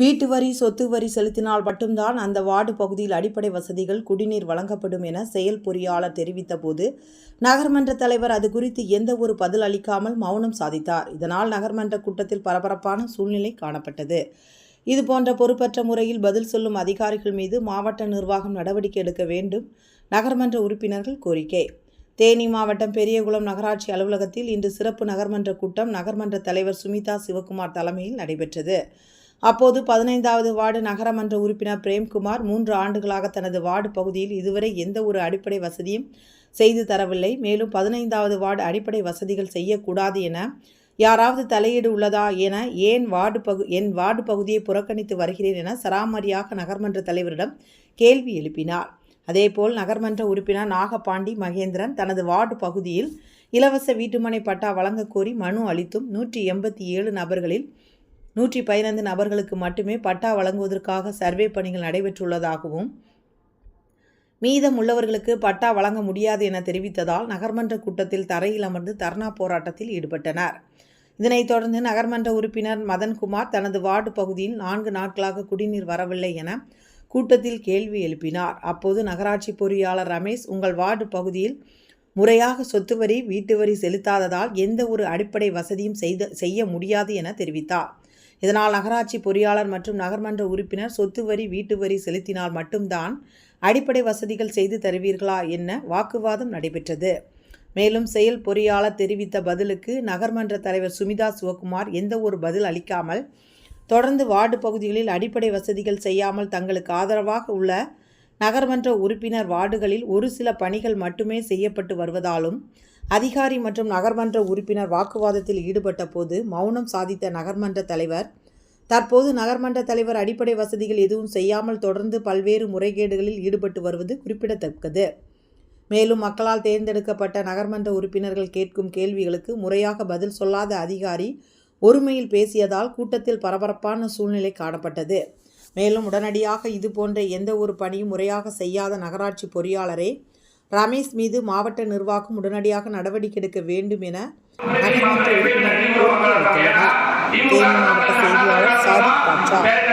வீட்டு வரி சொத்து வரி செலுத்தினால் மட்டும்தான் அந்த வார்டு பகுதியில் அடிப்படை வசதிகள் குடிநீர் வழங்கப்படும் என செயல் பொறியாளர் தெரிவித்தபோது நகர்மன்ற தலைவர் அது குறித்து எந்த ஒரு பதில் அளிக்காமல் மௌனம் சாதித்தார். இதனால் நகர்மன்ற கூட்டத்தில் பரபரப்பான சூழ்நிலை காணப்பட்டது. இதுபோன்ற பொறுப்பற்ற முறையில் பதில் சொல்லும் அதிகாரிகள் மீது மாவட்ட நிர்வாகம் நடவடிக்கை எடுக்க வேண்டும் நகர்மன்ற உறுப்பினர்கள் கோரிக்கை. தேனி மாவட்டம் பெரியகுளம் நகராட்சி அலுவலகத்தில் இன்று சிறப்பு நகர்மன்ற கூட்டம் நகர்மன்ற தலைவர் சுமிதா சிவகுமார் தலைமையில் நடைபெற்றது. அப்போது பதினைந்தாவது வார்டு நகரமன்ற உறுப்பினர் பிரேம்குமார் மூன்று ஆண்டுகளாக தனது வார்டு பகுதியில் இதுவரை எந்த ஒரு அடிப்படை வசதியும் செய்து தரவில்லை. மேலும் பதினைந்தாவது வார்டு அடிப்படை வசதிகள் செய்யக்கூடாது என யாராவது தலையீடு உள்ளதா என ஏன் வார்டு பகு என் வார்டு பகுதியை புறக்கணித்து வருகிறேன் என சராமரியாக நகர்மன்ற தலைவரிடம் கேள்வி எழுப்பினார். அதேபோல் நகர்மன்ற உறுப்பினர் நாகபாண்டி மகேந்திரன் தனது வார்டு பகுதியில் இலவச வீட்டுமனை பட்டா வழங்கக்கோரி மனு அளித்தும் நூற்றி எண்பத்தி ஏழு நபர்களில் நூற்றி பதினைந்து நபர்களுக்கு மட்டுமே பட்டா வழங்குவதற்காக சர்வே பணிகள் நடைபெற்றுள்ளதாகவும் மீதம் உள்ளவர்களுக்கு பட்டா வழங்க முடியாது என தெரிவித்ததால் நகர்மன்ற கூட்டத்தில் தரையில் அமர்ந்து தர்ணா போராட்டத்தில் ஈடுபட்டனர். இதனைத் தொடர்ந்து நகர்மன்ற உறுப்பினர் மதன்குமார் தனது வார்டு பகுதியில் நான்கு நாட்களாக குடிநீர் வரவில்லை என கூட்டத்தில் கேள்வி எழுப்பினார். அப்போது நகராட்சி பொறியாளர் ரமேஷ் உங்கள் வார்டு பகுதியில் முறையாக சொத்து வரி வீட்டு வரி செலுத்தாததால் எந்த ஒரு அடிப்படை வசதியும் செய்த செய்ய முடியாது என தெரிவித்தார். இதனால் நகராட்சி பொறியாளர் மற்றும் நகர்மன்ற உறுப்பினர் சொத்து வரி வீட்டு வரி செலுத்தினால் மட்டும்தான் அடிப்படை வசதிகள் செய்து தருவீர்களா என்ன வாக்குவாதம் நடைபெற்றது. மேலும் செயல் பொறியாளர் தெரிவித்த பதிலுக்கு நகர்மன்ற தலைவர் சுமிதா சிவகுமார் எந்த ஒரு பதில் அளிக்காமல் தொடர்ந்து வார்டு பகுதிகளில் அடிப்படை வசதிகள் செய்யாமல் தங்களுக்கு ஆதரவாக உள்ள நகர்மன்ற உறுப்பினர் வார்டுகளில் ஒரு சில பணிகள் மட்டுமே செய்யப்பட்டு வருவதாலும் அதிகாரி மற்றும் நகர்மன்ற உறுப்பினர் வாக்குவாதத்தில் ஈடுபட்ட போது மௌனம் சாதித்த நகர்மன்ற தலைவர் தற்போது நகர்மன்ற தலைவர் அடிப்படை வசதிகள் எதுவும் செய்யாமல் தொடர்ந்து பல்வேறு முறைகேடுகளில் ஈடுபட்டு வருவது குறிப்பிடத்தக்கது. மேலும் மக்களால் தேர்ந்தெடுக்கப்பட்ட நகர்மன்ற உறுப்பினர்கள் கேட்கும் கேள்விகளுக்கு முறையாக பதில் சொல்லாத அதிகாரி ஒருமையில் பேசியதால் கூட்டத்தில் பரபரப்பான சூழ்நிலை காணப்பட்டது. மேலும் உடனடியாக இது போன்ற எந்த ஒரு பணியும் முறையாக செய்யாத நகராட்சி பொறியாளரே ரமேஷ் மீது மாவட்ட நிர்வாகம் உடனடியாக நடவடிக்கை எடுக்க வேண்டும் என நகர்மன்ற உறுப்பினர்கள் கோரிக்கை வைத்துள்ளனர் தேனி மாவட்ட செய்தியாளர் சாதிக் பஞ்சாப்